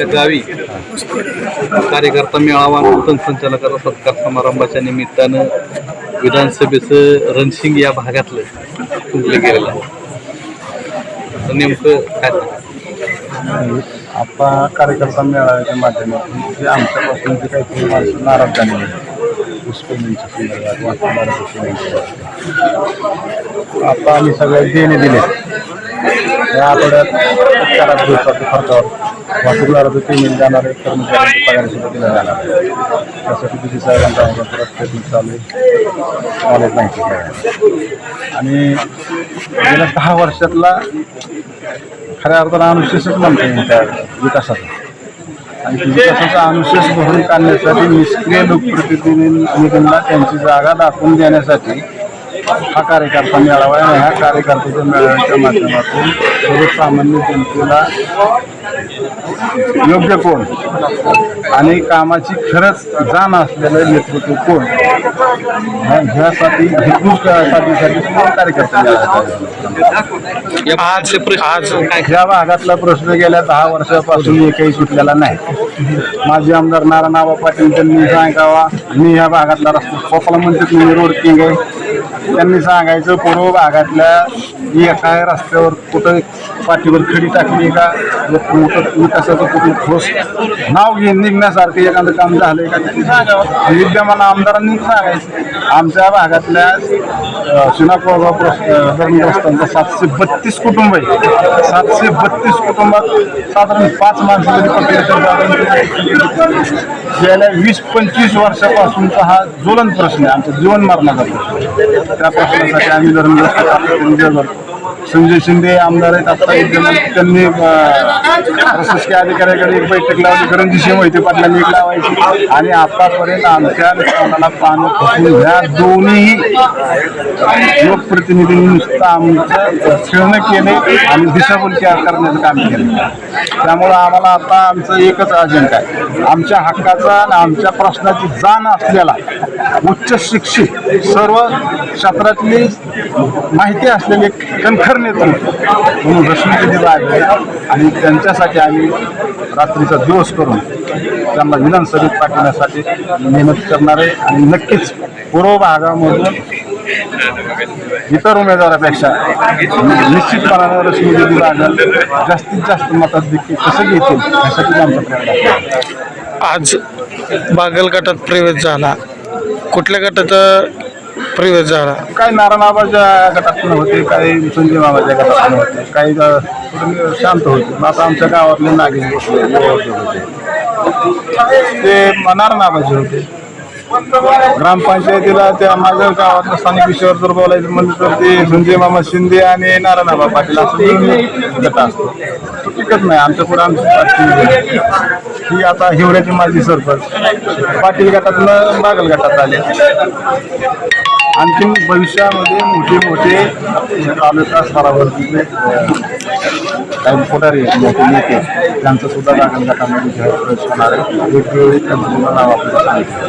आपल्या गावी कार्यकर्ता मेळावा नूतन संचालकाचा सत्कार समारंभाच्या निमित्तानं विधानसभेचं रणशिंग या भागातलं फुंकलं गेलेलं आहे तर नेमकं काय सांगाल? आपला कार्यकर्ता मेळाव्याच्या माध्यमातून जे आमच्यापासून जे काही माणसं नाराज झालेले आहेत संदर्भात वाहतुकीच्या आता आम्ही सगळे देणे दिले या आठवड्यात चार दिवसाच्या खर्चावर वाहतूकदाराचं पेमेंट म्हणजे जाणार आहे कर्मचाऱ्यांचे पगार दिला जाणार आहे. त्यासाठी किती साहेबांचा आमचा परत प्रयत्न चालू आहे. कॉलेज माहिती आहे आणि गेल्या दहा वर्षातला खऱ्या अर्थानं अनुशेषच म्हणता येईल त्या विकासाचा. आणि विकासाचा अनुशेष भरून काढण्यासाठी निष्क्रिय लोकप्रतिनिधींना त्यांची जागा दाखवून देण्यासाठी हा कार्यकर्ता मेळावा आहे. आणि ह्या कार्यकर्त्याच्या मेळाव्याच्या माध्यमातून सर्वसामान्य जनतेला योग्य कोण? आणि कामाची खरंच जाण असलेलं नेतृत्व कोण? ह्या- ह्यासाठी हेतूसाठी कार्यकर्ता मेळावा आहे. या भागातले प्रश्न आज काय ह्या भागातला प्रश्न गेल्या दहा वर्षापासून एकही सुटलेला नाही. माजी आमदार नारायणबा पाटील त्यांनी सांगावा मी ह्या भागातला रस्ता स्वतःला म्हणतात मी रोड किंग आहे. त्यांनी सांगायचं पूर्व भागातल्या एका रस्त्यावर कुठं पाठीवर खडी टाकली का मोठं विकासाचं कुठून ठोस नाव घेऊन निघण्यासारखं एखादं काम झालंय का? त्यांनी सांगावं विद्यमान आमदारांनी सांगायचं. आमच्या भागातल्या शिनाकोबा धरणग्रस्तांचा सातशे बत्तीस कुटुंब आहे. सातशे बत्तीस कुटुंबात साधारण पाच माणसं जरी पकडले गेल्या वीस पंचवीस वर्षापासूनचा हा ज्वलन प्रश्न आहे. आमचं जीवन मरणाचा प्रश्न त्या प्रश्नासाठी आम्ही धरणग्रस्त संजय शिंदे आमदार आहेत. आता त्यांनी प्रशासकीय अधिकाऱ्याकडे एक बैठक लावली. करंजीशी माहिती पाटलांनी एक लावायची. आणि आतापर्यंत आमच्या नुकसानाला पाणी फुटून ह्या दोन्ही लोकप्रतिनिधींनी नुसतं आमचं खेळणं केले आणि दिशाभूल करण्याचं काम केलं. त्यामुळं आम्हाला आता आमचं एकच अजेंडा आहे. आमच्या हक्काचा आणि आमच्या प्रश्नाची जाण असलेला उच्च शिक्षित सर्व क्षेत्रातली माहिती असलेले कणखर नेतृत्व म्हणून रश्मी दिला आहे आणि त्यांच्यासाठी आम्ही रात्रीचा दिवस करून त्यांना विधानसभेत पाठवण्यासाठी मेहनत करणार आहे आणि नक्कीच पूर्व भागामधून इतर उमेदवारापेक्षा निश्चितपणाने रश्मी देवी लागल जास्तीत जास्त मताधिक्य कसं घेतील यासाठी आमचा प्रयत्न आज बागल गटात प्रवेश झाला. कुठल्या गटाचा प्रवेश झाला काही नारायणबाबाच्या गटातून होते काही संजय बाबाच्या गटातून होते काही शांत होते. मग आता आमच्या गावातले नागिन बसले गोवारचे होते. ते नारायणबाबाचे होते. ग्रामपंचायतीला त्या माझ्या गावातल्या स्थानिक विषयावर जर बोलायचं म्हणजे तर ते संजय मामा शिंदे आणि नारायणबा पाटील असं गट असतो तो टिकत नाही आमच्या पुढे आमची पार्टी ही आता हिवऱ्याची माझी सरपंच. पाटील गटातनं बागल गटात आले. आणखी भविष्यामध्ये मोठे मोठे तालुका स्तरावरतीचे काही पुढारी आहेत, मोठे नेते त्यांचं सुद्धा बागल गटामध्ये जाहीर प्रवेश होणार आहे. वेगवेगळी त्यांचं सुद्धा नाव आपल्याला सांगितलं.